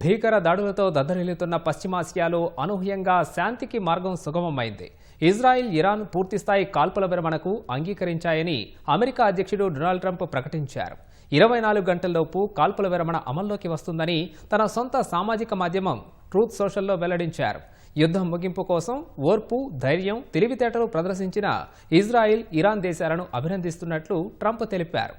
భీకర దాడులతో దద్దరిల్లుతున్న పశ్చిమాసియాలో అనూహ్యంగా శాంతికి మార్గం సుగమమైంది. ఇజ్రాయిల్ ఇరాన్ పూర్తిస్థాయి కాల్పుల విరమణకు అంగీకరించాయని అమెరికా అధ్యక్షుడు డొనాల్డ్ ట్రంప్ ప్రకటించారు. ఇరవై నాలుగు గంటల్లోపు కాల్పుల విరమణ అమల్లోకి వస్తుందని తన సొంత సామాజిక మాధ్యమం ట్రూత్ సోషల్లో వెల్లడించారు. యుద్ధం ముగింపు కోసం ఓర్పు ధైర్యం తెలివితేటలు ప్రదర్శించిన ఇజ్రాయిల్ ఇరాన్ దేశాలను అభినందిస్తున్నట్లు ట్రంప్ తెలిపారు.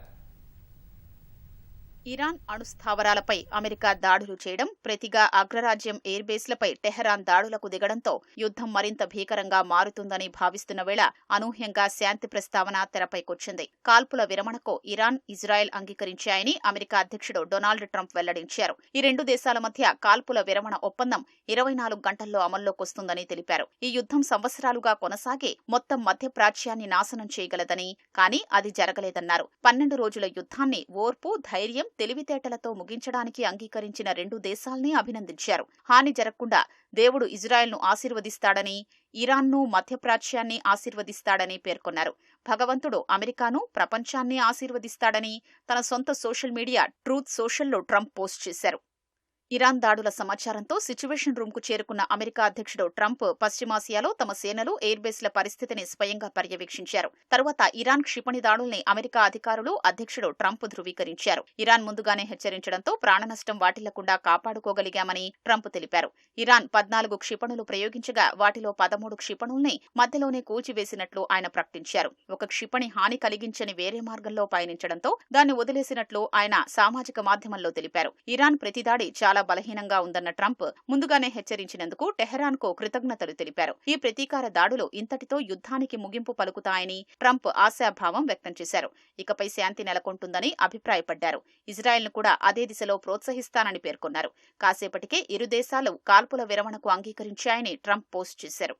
ఇరాన్ అణుస్థావరాలపై అమెరికా దాడులు చేయడం ప్రతిగా అగ్రరాజ్యం ఎయిర్ బేస్లపై టెహరాన్ దాడులకు దిగడంతో యుద్ధం మరింత భీకరంగా మారుతుందని భావిస్తున్న వేళ అనూహ్యంగా శాంతి ప్రస్తావన తెరపైకొచ్చింది. కాల్పుల విరమణకు ఇరాన్ ఇజ్రాయెల్ అంగీకరించాయని అమెరికా అధ్యక్షుడు డొనాల్డ్ ట్రంప్ వెల్లడించారు. ఈ రెండు దేశాల మధ్య కాల్పుల విరమణ ఒప్పందం ఇరవై నాలుగు గంటల్లో అమల్లోకొస్తుందని తెలిపారు. ఈ యుద్ధం సంవత్సరాలుగా కొనసాగి మొత్తం మధ్యప్రాచ్యాన్ని నాశనం చేయగలదని కానీ అది జరగలేదన్నారు. పన్నెండు రోజుల యుద్ధాన్ని ఓర్పు ధైర్యం తెలివితేటలతో ముగించడానికి అంగీకరించిన రెండు దేశాల్ని అభినందించారు. హాని జరగకుండా దేవుడు ఇజ్రాయెల్ను ఆశీర్వదిస్తాడని ఇరాన్ను మధ్యప్రాచ్యాన్ని ఆశీర్వదిస్తాడని పేర్కొన్నారు. భగవంతుడు అమెరికాను ప్రపంచాన్ని ఆశీర్వదిస్తాడని తన సొంత సోషల్ మీడియా ట్రూత్ సోషల్లో ట్రంప్ పోస్ట్ చేశారు. ఇరాన్ దాడుల సమాచారంతో సిచ్యువేషన్ రూమ్కు చేరుకున్న అమెరికా అధ్యక్షుడు ట్రంప్ పశ్చిమాసియాలో తమ సేనలు ఎయిర్బేస్ల పరిస్థితిని స్వయంగా పర్యవేక్షించారు. తరువాత ఇరాన్ క్షిపణి దాడుల్ని అమెరికా అధికారులు అధ్యక్షుడు ట్రంప్ ధృవీకరించారు. ఇరాన్ ముందుగానే హెచ్చరించడంతో ప్రాణనష్టం వాటిల్లకుండా కాపాడుకోగలిగామని ట్రంప్ తెలిపారు. ఇరాన్ పద్నాలుగు క్షిపణులు ప్రయోగించగా వాటిలో పదమూడు క్షిపణుల్ని మధ్యలోనే కూల్చివేసినట్లు ఆయన ప్రకటించారు. ఒక క్షిపణి హాని కలిగించని వేరే మార్గంలో పయనించడంతో దాన్ని వదిలేసినట్లు ఆయన సామాజిక మాధ్యమంలో తెలిపారు. ఇరాన్ ప్రతిదాడి చాలా బలహీనంగా ఉందన్న ట్రంప్ ముందుగానే హెచ్చరించినందుకు టెహరాన్కు కృతజ్ఞతలు తెలిపారు. ఈ ప్రతీకార దాడులు ఇంతటితో యుద్ధానికి ముగింపు పలుకుతాయని ట్రంప్ ఆశాభావం వ్యక్తం చేశారు. ఇకపై శాంతి నెలకొంటుందని అభిప్రాయపడ్డారు. ఇజ్రాయెల్ను కూడా అదే దిశలో ప్రోత్సహిస్తానని పేర్కొన్నారు. కాసేపటికే ఇరు దేశాలు కాల్పుల విరమణకు అంగీకరించాయని ట్రంప్ పోస్ట్ చేశారు.